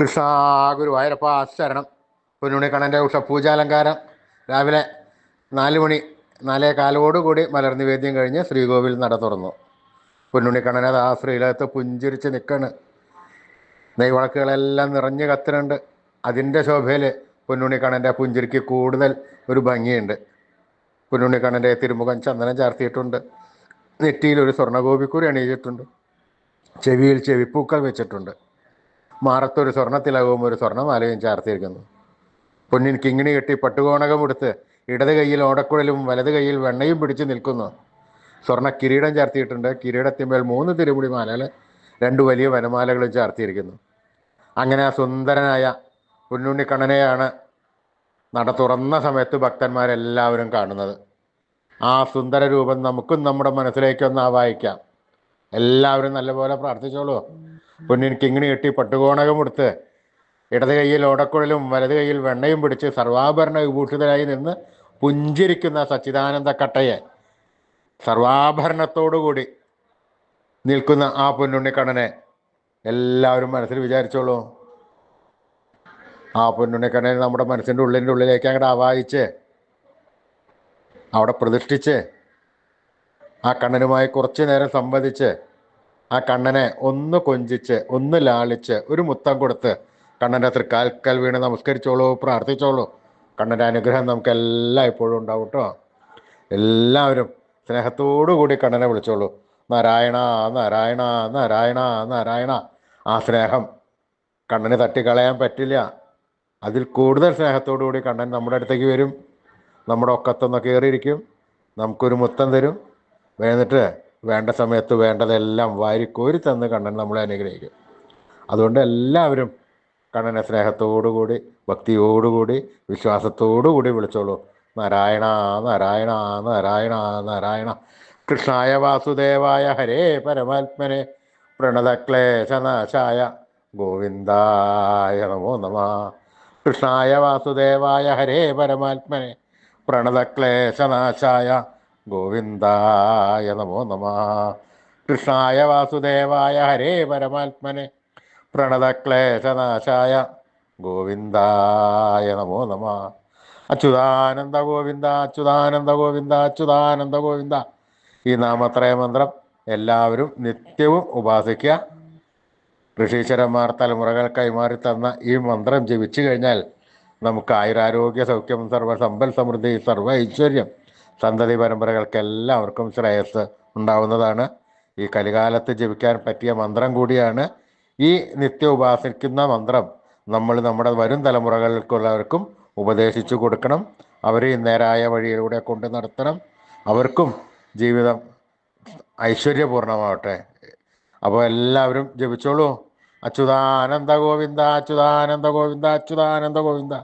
കൃഷ്ണ ഗുരുവായൂരപ്പ ശരണം പൊന്നുണിക്കണ്ണന്റെ ഉഷപൂജാലങ്കാരം. രാവിലെ നാല് മണി നാലേ കാലോടുകൂടി മലർനിവേദ്യം കഴിഞ്ഞ് ശ്രീകോവിൽ നട തുറന്നു. പൊന്നുണിക്കണ്ണൻ അത് ആ ശ്രീലകത്ത് പുഞ്ചിരിച്ച് നിൽക്കണ് നെയ്വിളക്കുകളെല്ലാം നിറഞ്ഞ് കത്തിനുണ്ട് അതിന്റെ ശോഭയിൽ പൊന്നുണിക്കണ്ണന്റെ പുഞ്ചിരിക്ക് കൂടുതൽ ഒരു ഭംഗിയുണ്ട്. പൊന്നുണിക്കണ്ണന്റെ തിരുമുഖം ചന്ദനം ചാർത്തിയിട്ടുണ്ട്. നെറ്റിയിൽ ഒരു സ്വർണഗോപിക്കുറി അണിയിച്ചിട്ടുണ്ട്. ചെവിയിൽ ചെവിപ്പൂക്കൾ വെച്ചിട്ടുണ്ട്. മാറത്തൊരു സ്വർണത്തിലകവും ഒരു സ്വർണമാലയും ചാർത്തിയിരിക്കുന്നു. പൊന്നിൻ കിങ്ങിണി കെട്ടി പട്ടുകോണകം എടുത്ത് ഇടത് കൈയിൽ ഓടക്കുഴലും വലത് കൈയിൽ വെണ്ണയും പിടിച്ച് നിൽക്കുന്നു. സ്വർണ കിരീടം ചാർത്തിയിട്ടുണ്ട്. കിരീടത്തിന്മേൽ മൂന്ന് തിരുമുടി മാല രണ്ട് വലിയ വനമാലകളും ചാർത്തിയിരിക്കുന്നു. അങ്ങനെ ആ സുന്ദരനായ പൊന്നുണ്ണിക്കണ്ണനെയാണ് നട തുറന്ന സമയത്ത് ഭക്തന്മാരെല്ലാവരും കാണുന്നത്. ആ സുന്ദര രൂപം നമുക്കും നമ്മുടെ മനസ്സിലേക്കൊന്ന് ആവാഹിക്കാം. എല്ലാവരും നല്ലപോലെ പ്രാർത്ഥിച്ചോളൂ. പൊന്നിൻ കിങ്ങിണി കെട്ടി പട്ടുകോണകം കൊടുത്ത് ഇടത് കൈയിൽ ഓടക്കുഴലും വലത് കൈയിൽ വെണ്ണയും പിടിച്ച് സർവാഭരണ വിഭൂഷിതരായി നിന്ന് പുഞ്ചിരിക്കുന്ന സച്ചിദാനന്ദ കട്ടയെ സർവാഭരണത്തോടുകൂടി നിൽക്കുന്ന ആ പൊന്നുണ്ണിക്കണ്ണനെ എല്ലാവരും മനസ്സിൽ വിചാരിച്ചോളൂ. ആ പൊന്നുണ്ണിക്കണ്ണനെ നമ്മുടെ മനസ്സിന്റെ ഉള്ളിന്റെ ഉള്ളിലേക്ക് അങ്ങോട്ട് ആവാഹിച്ച് അവിടെ പ്രതിഷ്ഠിച്ച് ആ കണ്ണനുമായി കുറച്ചു നേരം സംവദിച്ച് ആ കണ്ണനെ ഒന്ന് കൊഞ്ചിച്ച് ഒന്ന് ലാളിച്ച് ഒരു മുത്തം കൊടുത്ത് കണ്ണന്റെ തൃക്കാൽക്കൽ വീണ് നമസ്കരിച്ചോളൂ പ്രാർത്ഥിച്ചോളൂ. കണ്ണന്റെ അനുഗ്രഹം നമുക്ക് എല്ലാം ഇപ്പോഴും ഉണ്ടാവും കേട്ടോ. എല്ലാവരും സ്നേഹത്തോടു കൂടി കണ്ണനെ വിളിച്ചോളൂ. നാരായണ നാരായണ നാരായണ നാരായണ. ആ സ്നേഹം കണ്ണന് തട്ടിക്കളയാൻ പറ്റില്ല. അതിൽ കൂടുതൽ സ്നേഹത്തോടു കൂടി കണ്ണൻ നമ്മുടെ അടുത്തേക്ക് വരും. നമ്മുടെ ഒക്കത്തൊന്ന് കയറിയിരിക്കും. നമുക്കൊരു മുത്തം തരും. എന്നിട്ട് വേണ്ട സമയത്ത് വേണ്ടതെല്ലാം വാരിക്കോരി തന്ന് കണ്ണൻ നമ്മളെ അനുഗ്രഹിക്കും. അതുകൊണ്ട് എല്ലാവരും കണ്ണനെ സ്നേഹത്തോടുകൂടി ഭക്തിയോടുകൂടി വിശ്വാസത്തോടുകൂടി വിളിച്ചോളൂ. നാരായണ നാരായണ നാരായണ നാരായണ. കൃഷ്ണായ വാസുദേവായ ഹരേ പരമാത്മനെ. പ്രണതക്ലേശനാശായ ഗോവിന്ദായ നമോ നമ. കൃഷ്ണായ വാസുദേവായ ഹരേ പരമാത്മനെ. പ്രണതക്ലേശനാശായ ഗോവിന്ദായ നമോ നമ. കൃഷ്ണായ വാസുദേവായ ഹരേ പരമാത്മനെ. പ്രണതക്ലേശനാശായ ഗോവിന്ദായ നമോ നമ. അച്യുതാനന്ദ ഗോവിന്ദ അച്യുതാനന്ദ ഗോവിന്ദ അച്യുതാനന്ദ ഗോവിന്ദ. ഈ നാമത്രയ മന്ത്രം എല്ലാവരും നിത്യവും ഉപാസിക്കുക. ഋഷീശ്വരന്മാർ തലമുറകൾ കൈമാറി തന്ന ഈ മന്ത്രം ജപിച്ചു കഴിഞ്ഞാൽ നമുക്ക് ആയുരാരോഗ്യ സൗഖ്യം സർവ സമ്പൽ സമൃദ്ധി സർവ ഐശ്വര്യം സന്തതി പരമ്പരകൾക്ക് എല്ലാവർക്കും ശ്രേയസ് ഉണ്ടാവുന്നതാണ്. ഈ കലികാലത്ത് ജപിക്കാൻ പറ്റിയ മന്ത്രം കൂടിയാണ് ഈ നിത്യ ഉപാസിക്കുന്ന മന്ത്രം. നമ്മൾ നമ്മുടെ വരും തലമുറകൾക്കുള്ളവർക്കും ഉപദേശിച്ചു കൊടുക്കണം. അവരെ നേരായ വഴിയിലൂടെ കൊണ്ട് നടത്തണം. അവർക്കും ജീവിതം ഐശ്വര്യപൂർണമാവട്ടെ. അപ്പോൾ എല്ലാവരും ജപിച്ചോളൂ. അച്യുതാനന്ദ ഗോവിന്ദ അച്യുതാനന്ദ ഗോവിന്ദ അച്യുതാനന്ദ ഗോവിന്ദ.